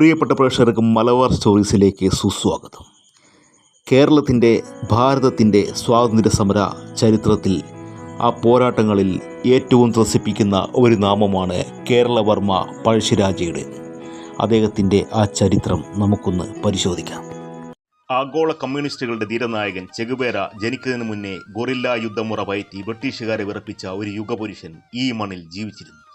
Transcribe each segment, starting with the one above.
പ്രിയപ്പെട്ട പ്രേക്ഷകർക്ക് മലബാർ സ്റ്റോറീസിലേക്ക് സുസ്വാഗതം. കേരളത്തിന്റെ ഭാരതത്തിന്റെ സ്വാതന്ത്ര്യ സമര ചരിത്രത്തിൽ ആ പോരാട്ടങ്ങളിൽ ഏറ്റവും ത്രസിപ്പിക്കുന്ന ഒരു നാമമാണ് കേരളവർമ്മ പഴശ്ശിരാജയുടെ. അദ്ദേഹത്തിന്റെ ആ ചരിത്രം നമുക്കൊന്ന് പരിശോധിക്കാം. ആഗോള കമ്മ്യൂണിസ്റ്റുകളുടെ ധീരനായകൻ ചെഗുബേര ജനിക്കുന്നതിന് മുന്നേ ഗൊറില്ല യുദ്ധമുറ പയറ്റി ബ്രിട്ടീഷുകാരെ വിറപ്പിച്ച ഒരു യുഗപുരുഷൻ ഈ മണ്ണിൽ ജീവിച്ചിരുന്നു.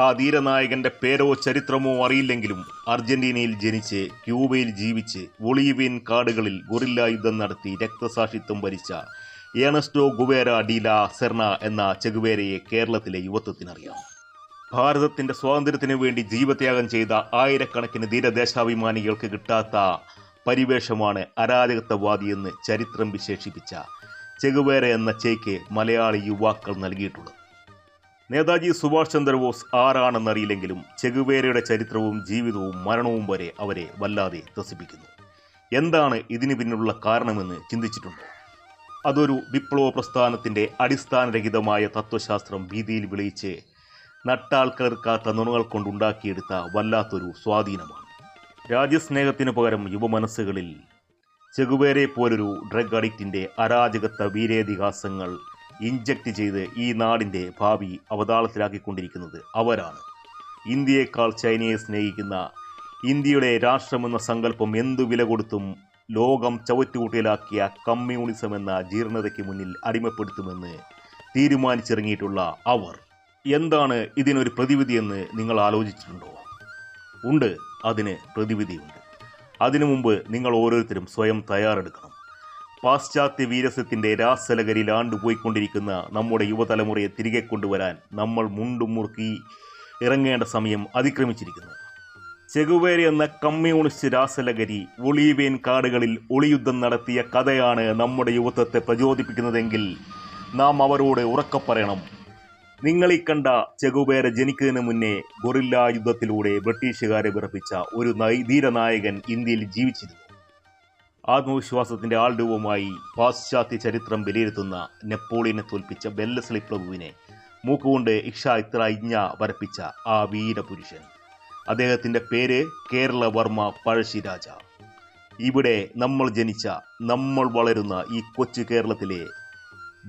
ആ ധീരനായകന്റെ പേരോ ചരിത്രമോ അറിയില്ലെങ്കിലും അർജന്റീനയിൽ ജനിച്ച് ക്യൂബയിൽ ജീവിച്ച് ബൊളീവിയൻ കാടുകളിൽ ഗൊറില്ല യുദ്ധം നടത്തി രക്തസാക്ഷിത്വം ഭരിച്ച ഏണസ്റ്റോ ഗുവേര ഡീല സെർണ എന്ന ചെഗുവേരയെ കേരളത്തിലെ യുവത്വത്തിനറിയാം. ഭാരതത്തിന്റെ സ്വാതന്ത്ര്യത്തിന് വേണ്ടി ജീവത്യാഗം ചെയ്ത ആയിരക്കണക്കിന് ധീരദേശാഭിമാനികൾക്ക് കിട്ടാത്ത പരിവേഷമാണ് അരാജകത്വവാദിയെന്ന് ചരിത്രം വിശേഷിപ്പിച്ച ചെഗുവേര എന്ന ചേക്ക് മലയാളി യുവാക്കൾ നൽകിയിട്ടുള്ളത്. നേതാജി സുഭാഷ് ചന്ദ്രബോസ് ആരാണെന്നറിയില്ലെങ്കിലും ചെഗുവേരയുടെ ചരിത്രവും ജീവിതവും മരണവും വരെ അവരെ വല്ലാതെ ത്രസിപ്പിക്കുന്നു. എന്താണ് ഇതിന് പിന്നിലുള്ള കാരണമെന്ന് ചിന്തിച്ചിട്ടുണ്ടോ? അതൊരു വിപ്ലവ പ്രസ്ഥാനത്തിന്റെ അടിസ്ഥാനരഹിതമായ തത്വശാസ്ത്രം ഭീതിയിൽ വിളയിച്ച് നട്ടാൽ കലർക്കാത്ത നുണകൾ കൊണ്ടുണ്ടാക്കിയെടുത്ത വല്ലാത്തൊരു സ്വാധീനമാണ്. രാജ്യസ്നേഹത്തിന് പകരം യുവമനസ്സുകളിൽ ചെഗുവേരെ പോലൊരു ഡ്രഗ് അഡിക്റ്റിന്റെ അരാജകത്വ വീരേതിഹാസങ്ങൾ ഇഞ്ചക്ട് ചെയ്ത് ഈ നാടിന്റെ ഭാവി അവതാളത്തിലാക്കിക്കൊണ്ടിരിക്കുന്നത് അവരാണ്. ഇന്ത്യയേക്കാൾ ചൈനയെ സ്നേഹിക്കുന്ന ഇന്ത്യയുടെ രാഷ്ട്രമെന്ന സങ്കല്പം എന്തു വില കൊടുത്തും ലോകം ചവറ്റുകൂട്ടിയിലാക്കിയ കമ്മ്യൂണിസം എന്ന ജീർണതയ്ക്ക് മുന്നിൽ അടിമപ്പെടുത്തുമെന്ന് തീരുമാനിച്ചിറങ്ങിയിട്ടുള്ള അവർ. എന്താണ് ഇതിനൊരു പ്രതിവിധിയെന്ന് നിങ്ങൾ ആലോചിച്ചിട്ടുണ്ടോ? ഉണ്ട് അതിന് പ്രതിവിധിയുണ്ട്. അതിനു മുമ്പ് നിങ്ങൾ ഓരോരുത്തരും സ്വയം തയ്യാറെടുക്കണം. പാശ്ചാത്യ വീരസ്യത്തിന്റെ രാസലകരിൽ ആണ്ടുപോയിക്കൊണ്ടിരിക്കുന്ന നമ്മുടെ യുവതലമുറയെ തിരികെ കൊണ്ടുവരാൻ നമ്മൾ മുണ്ടും മുറുക്കി ഇറങ്ങേണ്ട സമയം അതിക്രമിച്ചിരിക്കുന്നു. ചെഗുവേര എന്ന കമ്മ്യൂണിസ്റ്റ് രാസലഹരി ഒളീവേൻ കാടുകളിൽ ഒളിയുദ്ധം നടത്തിയ കഥയാണ് നമ്മുടെ യുവത്വത്തെ പ്രചോദിപ്പിക്കുന്നതെങ്കിൽ നാം അവരോട് ഉറക്കെ പറയണം. നിങ്ങൾ ഈ കണ്ട ചെഗുബേര ജനിക്കുന്നതിന് മുന്നേ ഗൊറില്ല യുദ്ധത്തിലൂടെ ബ്രിട്ടീഷുകാരെ വിറപ്പിച്ച ഒരു ധീരനായകൻ ഇന്ത്യയിൽ ജീവിച്ചിരുന്നു. ആത്മവിശ്വാസത്തിന്റെ ആൾരൂപമായി പാശ്ചാത്യ ചരിത്രം വിലയിരുത്തുന്ന നെപ്പോളിയനെ തോൽപ്പിച്ച ബെല്ലസ്ലി പ്രഭുവിനെ മൂക്കുകൊണ്ട് ഇഷ ഇത്ര ഇഞ്ഞ വരപ്പിച്ച ആ വീരപുരുഷൻ. അദ്ദേഹത്തിന്റെ പേര് കേരളവർമ്മ പഴശ്ശിരാജ. ഇവിടെ നമ്മൾ ജനിച്ച നമ്മൾ വളരുന്ന ഈ കൊച്ചു കേരളത്തിലെ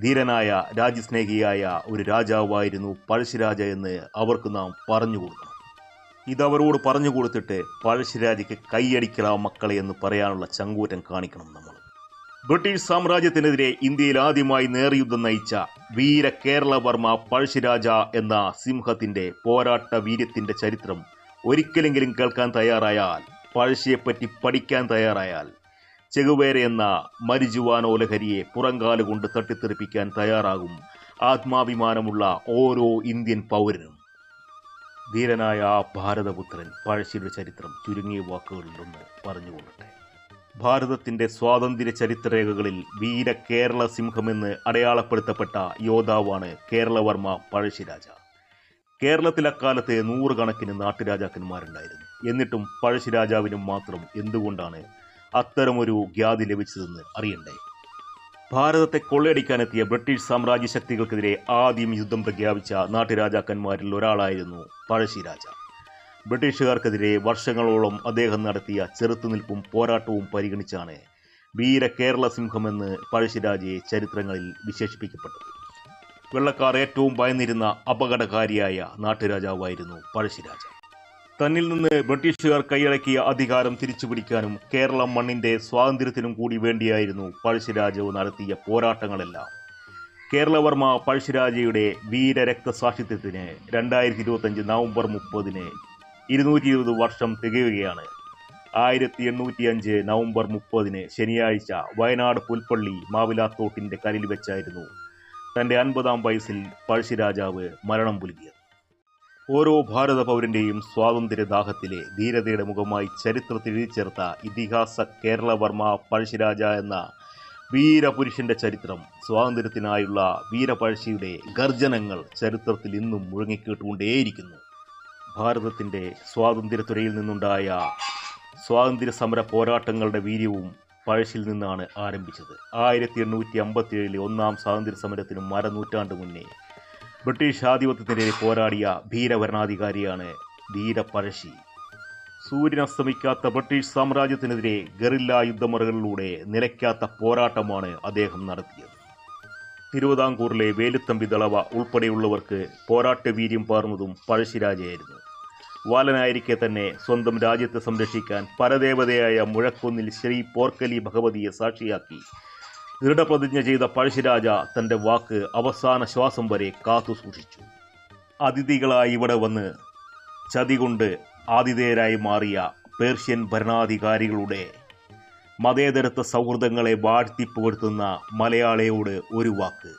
ധീരനായ രാജ്യസ്നേഹിയായ ഒരു രാജാവായിരുന്നു പഴശ്ശിരാജ എന്ന് അവർക്ക് നാം പറഞ്ഞു കൊടുക്കണം. ഇതവരോട് പറഞ്ഞു കൊടുത്തിട്ട് പഴശ്ശിരാജയ്ക്ക് കൈയടിക്കലാ മക്കളെ എന്ന് പറയാനുള്ള ചങ്കൂറ്റം കാണിക്കണം നമ്മൾ. ബ്രിട്ടീഷ് സാമ്രാജ്യത്തിനെതിരെ ഇന്ത്യയിൽ ആദ്യമായി നേർയുദ്ധം നയിച്ച വീര കേരളവർമ്മ പഴശ്ശിരാജ എന്ന സിംഹത്തിന്റെ പോരാട്ട വീര്യത്തിന്റെ ചരിത്രം ഒരിക്കലെങ്കിലും കേൾക്കാൻ തയ്യാറായാൽ പഴശ്ശിയെപ്പറ്റി പഠിക്കാൻ തയ്യാറായാൽ ചെകുവേര എന്ന മരിജുവാനോ ലഹരിയെ പുറങ്കാൽ കൊണ്ട് തട്ടിത്തെറിപ്പിക്കാൻ തയ്യാറാകും ആത്മാഭിമാനമുള്ള ഓരോ ഇന്ത്യൻ പൗരനും. ധീരനായ ആ ഭാരതപുത്രൻ പഴശ്ശിയുടെ ചരിത്രം ചുരുങ്ങിയ വാക്കുകളിൽ വാക്കുകളിലൊന്ന് പറഞ്ഞുകൊള്ളട്ടെ. ഭാരതത്തിന്റെ സ്വാതന്ത്ര്യ ചരിത്രരേഖകളിൽ വീര കേരള സിംഹമെന്ന് അടയാളപ്പെടുത്തപ്പെട്ട യോദ്ധാവാണ് കേരളവർമ്മ പഴശ്ശിരാജ. കേരളത്തിൽ അക്കാലത്ത് നൂറുകണക്കിന് നാട്ടുരാജാക്കന്മാരുണ്ടായിരുന്നു. എന്നിട്ടും പഴശ്ശിരാജാവിനും മാത്രം എന്തുകൊണ്ടാണ് അത്തരമൊരു ഖ്യാതി ലഭിച്ചതെന്ന് അറിയണ്ടേ? ഭാരതത്തെ കൊള്ളയടിക്കാനെത്തിയ ബ്രിട്ടീഷ് സാമ്രാജ്യ ശക്തികൾക്കെതിരെ ആദ്യം യുദ്ധം പ്രഖ്യാപിച്ച നാട്ടുരാജാക്കന്മാരിൽ ഒരാളായിരുന്നു പഴശ്ശിരാജ ബ്രിട്ടീഷുകാർക്കെതിരെ വർഷങ്ങളോളം അദ്ദേഹം നടത്തിയ ചെറുത്തുനിൽപ്പും പോരാട്ടവും പരിഗണിച്ചാണ് വീര കേരള സിംഹമെന്ന് പഴശ്ശിരാജയെ ചരിത്രങ്ങളിൽ വിശേഷിപ്പിക്കപ്പെട്ടത്. വെള്ളക്കാർ ഏറ്റവും ഭയന്നിരുന്ന അപകടകാരിയായ നാട്ടുരാജാവായിരുന്നു പഴശ്ശിരാജ തന്നിൽ നിന്ന് ബ്രിട്ടീഷുകാർ കൈയടക്കിയ അധികാരം തിരിച്ചുപിടിക്കാനും കേരളം മണ്ണിന്റെ സ്വാതന്ത്ര്യത്തിനും കൂടി വേണ്ടിയായിരുന്നു പഴശ്ശിരാജാവ് നടത്തിയ പോരാട്ടങ്ങളെല്ലാം. കേരളവർമ്മ പഴശ്ശിരാജയുടെ വീരരക്തസാക്ഷിത്വത്തിന് രണ്ടായിരത്തി ഇരുപത്തഞ്ച് നവംബർ മുപ്പതിന് ഇരുന്നൂറ്റി ഇരുപത് വർഷം തികയുകയാണ്. ആയിരത്തി എണ്ണൂറ്റി അഞ്ച് നവംബർ മുപ്പതിന് ശനിയാഴ്ച വയനാട് പുൽപ്പള്ളി മാവിലാത്തോട്ടിന്റെ കരയിൽ വെച്ചായിരുന്നു തന്റെ അൻപതാം വയസ്സിൽ പഴശ്ശിരാജാവ് മരണം പുലുകിയത്. ഓരോ ഭാരത പൗരന്റെയും സ്വാതന്ത്ര്യ സ്വാതന്ത്ര്യദാഹത്തിലെ ധീരതയുടെ മുഖമായി ചരിത്രത്തിൽ എഴുതിച്ചേർത്ത ഇതിഹാസ കേരളവർമ്മ പഴശ്ശിരാജ എന്ന വീരപുരുഷന്റെ ചരിത്രം സ്വാതന്ത്ര്യത്തിനായുള്ള വീരപഴശ്ശിയുടെ ഗർജനങ്ങൾ ചരിത്രത്തിൽ ഇന്നും മുഴങ്ങിക്കേട്ടുകൊണ്ടേയിരിക്കുന്നു. ഭാരതത്തിന്റെ സ്വാതന്ത്ര്യത്തുരയിൽ നിന്നുണ്ടായ സ്വാതന്ത്ര്യ സമര പോരാട്ടങ്ങളുടെ വീര്യവും പഴശ്ശിൽ നിന്നാണ് ആരംഭിച്ചത്. ആയിരത്തി എണ്ണൂറ്റി ഒന്നാം സ്വാതന്ത്ര്യ സമരത്തിനും മരനൂറ്റാണ്ട് മുന്നേ ബ്രിട്ടീഷ് ആധിപത്യത്തിനെതിരെ പോരാടിയ ഭീരഭരണാധികാരിയാണ് ധീര സൂര്യനസ്തമിക്കാത്ത ബ്രിട്ടീഷ് സാമ്രാജ്യത്തിനെതിരെ ഗറില്ല യുദ്ധമുറകളിലൂടെ നിലയ്ക്കാത്ത പോരാട്ടമാണ് അദ്ദേഹം നടത്തിയത്. തിരുവിതാംകൂറിലെ വേലുത്തമ്പി ദളവ ഉൾപ്പെടെയുള്ളവർക്ക് പോരാട്ടവീര്യം പാർന്നതും പഴശ്ശിരാജയായിരുന്നു വാലനായിരിക്കെ തന്നെ സ്വന്തം രാജ്യത്തെ സംരക്ഷിക്കാൻ പരദേവതയായ മുഴക്കുന്നിൽ ശ്രീ പോർക്കലി ഭഗവതിയെ സാക്ഷിയാക്കി ദൃഢപ്രതിജ്ഞ ചെയ്ത പഴശ്ശിരാജ തന്റെ വാക്ക് അവസാന ശ്വാസം വരെ കാത്തു സൂക്ഷിച്ചു. അതിഥികളായി ഇവിടെ വന്ന് ചതി കൊണ്ട് ആതിഥേയരായി മാറിയ പേർഷ്യൻ ഭരണാധികാരികളുടെ മതേതരത്വ സൗഹൃദങ്ങളെ വാഴ്ത്തിപ്പുകഴ്ത്തുന്ന മലയാളിയോട് ഒരു വാക്ക്.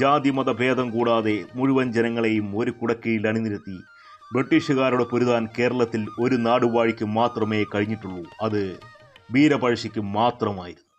ജാതിമത ഭേദം കൂടാതെ മുഴുവൻ ജനങ്ങളെയും ഒരു കുടക്കീഴിൽ അണിനിരത്തി ബ്രിട്ടീഷുകാരോട് പൊരുതാൻ കേരളത്തിൽ ഒരു നാടുവാഴിക്ക് മാത്രമേ കഴിഞ്ഞിട്ടുള്ളൂ. അത് വീരപഴശ്ശിക്ക് മാത്രമായിരുന്നു.